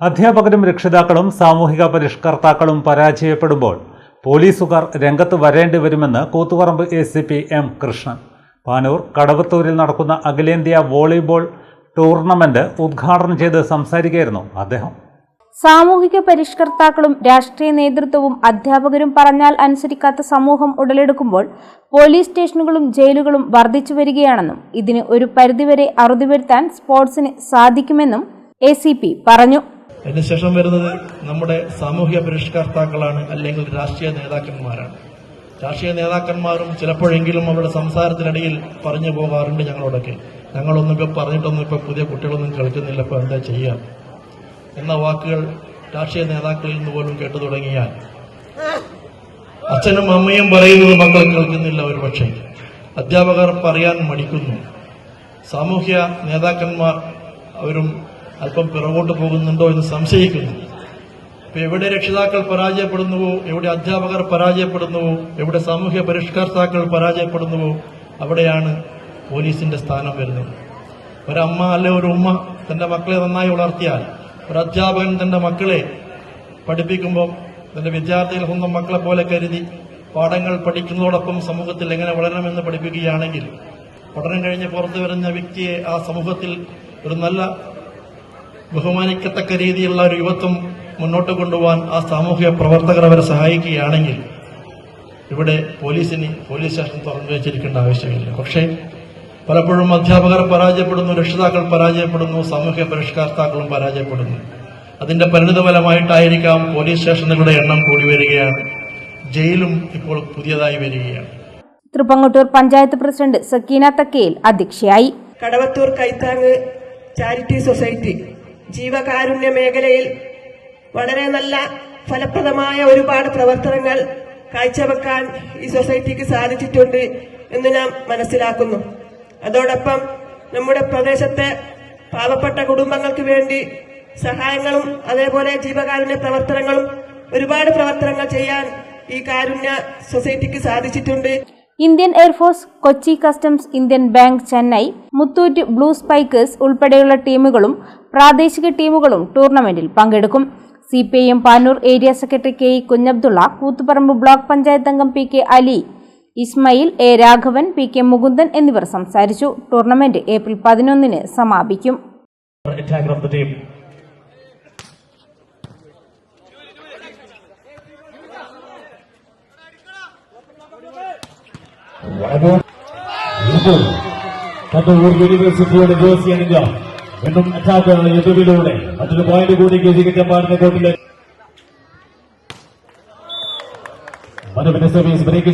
അധ്യാപകരും രക്ഷിതാക്കളും സാമൂഹിക പരിഷ്കർത്താക്കളും പരാജയപ്പെടുമ്പോൾ പോലീസുകാർ രംഗത്ത് വരേണ്ടി വരുമെന്ന് Koothuparamba A C P M Krishnan. Panoor കടവത്തൂരിൽ നടക്കുന്ന അഖിലേന്ത്യാ വോളിബോൾ ടൂർണമെന്റ് ഉദ്ഘാടനം ചെയ്ത് സംസാരിക്കുകയായിരുന്നു അദ്ദേഹം. സാമൂഹിക പരിഷ്കർത്താക്കളും രാഷ്ട്രീയ നേതൃത്വവും അധ്യാപകരും പറഞ്ഞാൽ അനുസരിക്കാത്ത സമൂഹം ഉടലെടുക്കുമ്പോൾ പോലീസ് സ്റ്റേഷനുകളും ജയിലുകളും വർദ്ധിച്ചു വരികയാണെന്നും ഇതിന് ഒരു പരിധിവരെ അറുതി വരുത്താൻ സ്പോർട്സിന് സാധിക്കുമെന്നും എ പറഞ്ഞു. അതിനുശേഷം വരുന്നത് നമ്മുടെ സാമൂഹ്യ പരിഷ്കർത്താക്കളാണ് അല്ലെങ്കിൽ രാഷ്ട്രീയ നേതാക്കന്മാരാണ്. രാഷ്ട്രീയ നേതാക്കന്മാരും ചിലപ്പോഴെങ്കിലും അവരുടെ സംസാരത്തിനിടയിൽ പറഞ്ഞു പോകാറുണ്ട് ഞങ്ങളോടൊക്കെ. ഞങ്ങളൊന്നും ഇപ്പോൾ പറഞ്ഞിട്ടൊന്നും ഇപ്പോൾ പുതിയ കുട്ടികളൊന്നും കളിക്കുന്നില്ല ഇപ്പോൾ എന്താ ചെയ്യാം? എന്ന വാക്കുകൾ രാഷ്ട്രീയ നേതാക്കളിൽ നിന്ന് പോലും കേട്ടു തുടങ്ങിയാൽ അച്ഛനും അമ്മയും പറയുന്നത് മക്കൾ കേൾക്കുന്നില്ല ഒരുപക്ഷെ. അധ്യാപകർ പറയാൻ മടിക്കുന്നു. സാമൂഹ്യ നേതാക്കന്മാർ അവരും അല്പം പിറകോട്ട് പോകുന്നുണ്ടോ എന്ന് സംശയിക്കുന്നു. ഇപ്പൊ എവിടെ രക്ഷിതാക്കൾ പരാജയപ്പെടുന്നുവോ എവിടെ അധ്യാപകർ പരാജയപ്പെടുന്നുവോ എവിടെ സാമൂഹ്യ പരിഷ്കർത്താക്കൾ പരാജയപ്പെടുന്നുവോ അവിടെയാണ് പോലീസിന്റെ സ്ഥാനം വരുന്നത്. ഒരമ്മ അല്ലെ ഒരു ഉമ്മ തന്റെ മക്കളെ നന്നായി വളർത്തിയാൽ ഒരു അധ്യാപകൻ തന്റെ മക്കളെ പഠിപ്പിക്കുമ്പോൾ തന്റെ വിദ്യാർത്ഥികൾ സ്വന്തം മക്കളെ പോലെ കരുതി പാഠങ്ങൾ പഠിക്കുന്നതോടൊപ്പം സമൂഹത്തിൽ എങ്ങനെ വളരണമെന്ന് പഠിപ്പിക്കുകയാണെങ്കിൽ പഠനം കഴിഞ്ഞ് പുറത്തു വരുന്ന വ്യക്തിയെ ആ സമൂഹത്തിൽ ഒരു നല്ല ബഹുമാനിക്കത്തക്ക രീതിയിലുള്ള ഒരു യുവത്വം മുന്നോട്ട് കൊണ്ടുപോകാൻ ആ സാമൂഹിക പ്രവർത്തകർ അവരെ സഹായിക്കുകയാണെങ്കിൽ ഇവിടെ പോലീസിന് പോലീസ് സ്റ്റേഷൻ തുറന്നു വെച്ചിരിക്കേണ്ട ആവശ്യമില്ല. പക്ഷേ പലപ്പോഴും അധ്യാപകർ പരാജയപ്പെടുന്നു രക്ഷിതാക്കൾ പരാജയപ്പെടുന്നു സാമൂഹ്യ പരിഷ്കർത്താക്കളും പരാജയപ്പെടുന്നു. അതിന്റെ പരിണിതഫലമായിട്ടായിരിക്കാം പോലീസ് സ്റ്റേഷനുകളുടെ എണ്ണം കൂടി വരികയാണ്. ജയിലും ഇപ്പോൾ പുതിയതായി വരികയാണ്. തൃപ്പങ്ങോട്ടൂർ പഞ്ചായത്ത് പ്രസിഡന്റ് സക്കീന തക്കയിൽ അധ്യക്ഷയായി. കടവത്തൂർ കൈത്താങ് ചാരിറ്റി സൊസൈറ്റി ജീവകാരുണ്യ മേഖലയിൽ വളരെ നല്ല ഫലപ്രദമായ ഒരുപാട് പ്രവർത്തനങ്ങൾ കാഴ്ചവെക്കാൻ ഈ സൊസൈറ്റിക്ക് സാധിച്ചിട്ടുണ്ട് എന്ന് ഞാൻ മനസ്സിലാക്കുന്നു. അതോടൊപ്പം നമ്മുടെ പ്രദേശത്തെ പാവപ്പെട്ട കുടുംബങ്ങൾക്ക് വേണ്ടി സഹായങ്ങളും അതേപോലെ ജീവകാരുണ്യ പ്രവർത്തനങ്ങളും ഒരുപാട് പ്രവർത്തനങ്ങൾ ചെയ്യാൻ ഈ കാരുണ്യ സൊസൈറ്റിക്ക് സാധിച്ചിട്ടുണ്ട്. Indian air force Kochi customs Indian bank Chennai Muthoot blue spikers ഉൾപ്പെടെയുള്ള ടീമുകളും പ്രാദേശിക ടീമുകളും ടൂർണമെന്റിൽ പങ്കെടുക്കും. C P I M Panoor area secretary K E Kunhabdulla Koothuparamba block panchayat അംഗം P K Ali Ismail A Raghavan P K Mukundan എന്നിവർ സംസാരിച്ചു. Tournament April പതിനൊന്നിന് സമാപിക്കും. Team. കണ്ണൂർ യൂണിവേഴ്സിറ്റിയുടെ ജേഴ്സി അണിഞ്ഞ വീണ്ടും അറ്റാക്കാണ് എതിരിലൂടെ. മറ്റൊരു പോയിന്റ് കൂടി ഗജിക്കറ്റ പാടുന്ന കോട്ടിലെ മനുവിന്റെ സർവീസ് ബ്രേക്ക്